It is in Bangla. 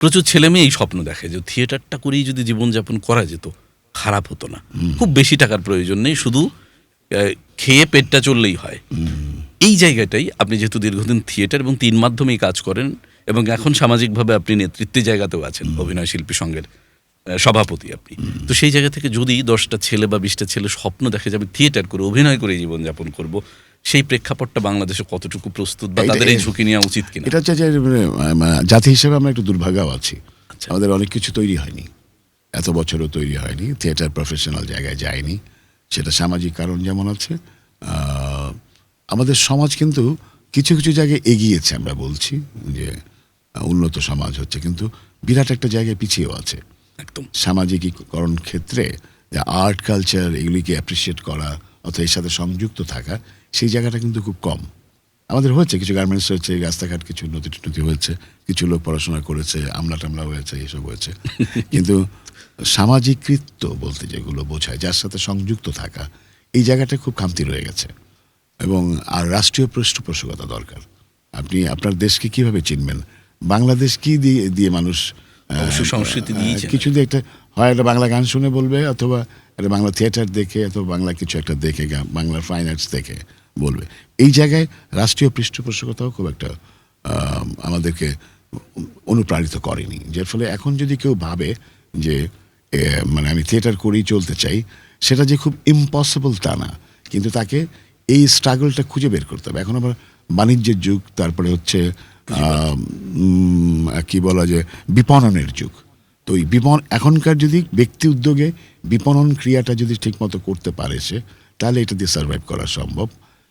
প্রচুর ছেলে মেয়ে এই স্বপ্ন দেখে যে থিয়েটারটা করেই যদি জীবনযাপন করা যেত খারাপ হতো না। খুব বেশি টাকার প্রয়োজন নেই শুধু খেয়ে পেটটা চললেই হয়। এই জায়গাটাই আপনি যেহেতু দীর্ঘদিন থিয়েটার এবং তিন মাধ্যমেই কাজ করেন এবং এখন সামাজিকভাবে আপনি নেতৃত্বের জায়গাতেও আছেন অভিনয় শিল্পী সংঘের সভাপতি আপনি। তো সেই জায়গা থেকে যদি দশটা ছেলে বা বিশটা ছেলে স্বপ্ন দেখে যে আমি থিয়েটার করে অভিনয় করে জীবনযাপন করব সেই প্রেক্ষাপটটা বাংলাদেশে কতটুকু প্রস্তুত বা তাদের এই ঝুঁকি নেওয়া উচিত কিনা? এটা হচ্ছে যে মানে, জাতি হিসেবে আমরা একটু দুর্ভাগ্য আছি। আচ্ছা। আমাদের অনেক কিছু তৈরি হয়নি। এত বছরও তৈরি হয়নি। থিয়েটার প্রফেশনাল জায়গায় যায়নি। সেটা সামাজিক কারণ যেমন আছে আমাদের সমাজ কিন্তু কিছু কিছু জায়গায় এগিয়েছে আমরা বলছি যে উন্নত সমাজ হচ্ছে। কিন্তু বিরাট একটা জায়গায় পিছিয়েও আছে। একদম। সামাজিকীকরণ ক্ষেত্রে আর্ট কালচার এগুলিকে অ্যাপ্রিসিয়েট করা অথবা এর সাথে সংযুক্ত থাকা সেই জায়গাটা কিন্তু খুব কম। আমাদের হয়েছে কিছু গার্মেন্টস হয়েছে রাস্তাঘাট কিছু উন্নতি টুন্নতি হয়েছে কিছু লোক পড়াশোনা করেছে আমলা টামলা হয়েছে এসব হয়েছে। কিন্তু সামাজিকৃত্য বলতে যেগুলো বোঝায় যার সাথে সংযুক্ত থাকা এই জায়গাটা খুব খামতি রয়ে গেছে। এবং আর রাষ্ট্রীয় পৃষ্ঠপোষকতা দরকার। আপনি আপনার দেশকে কীভাবে চিনবেন? বাংলাদেশ কি দিয়ে দিয়ে মানুষ সংস্কৃতি দিয়েছে। কিছু দিয়ে একটা হয় একটা বাংলা গান শুনে বলবে অথবা একটা বাংলা থিয়েটার দেখে অথবা বাংলা কিছু একটা দেখে গা- বাংলা ফাইন আর্টস দেখে বলবে। এই জায়গায় রাষ্ট্রীয় পৃষ্ঠপোষকতাও খুব একটা আমাদেরকে অনুপ্রাণিত করেনি। যার ফলে এখন যদি কেউ ভাবে যে মানে আমি থিয়েটার করেই চলতে চাই সেটা যে খুব ইম্পসিবল তা না। কিন্তু তাকে এই স্ট্রাগলটা খুঁজে বের করতে হবে। এখন আবার বাণিজ্যের যুগ তারপরে হচ্ছে কি বলা যে বিপণনের যুগ। তো এই বিপণ, এখনকার যদি ব্যক্তি উদ্যোগে বিপণন ক্রিয়াটা যদি ঠিকমতো করতে পারে সে, তাহলে এটা দিয়ে সার্ভাইভ করা সম্ভব।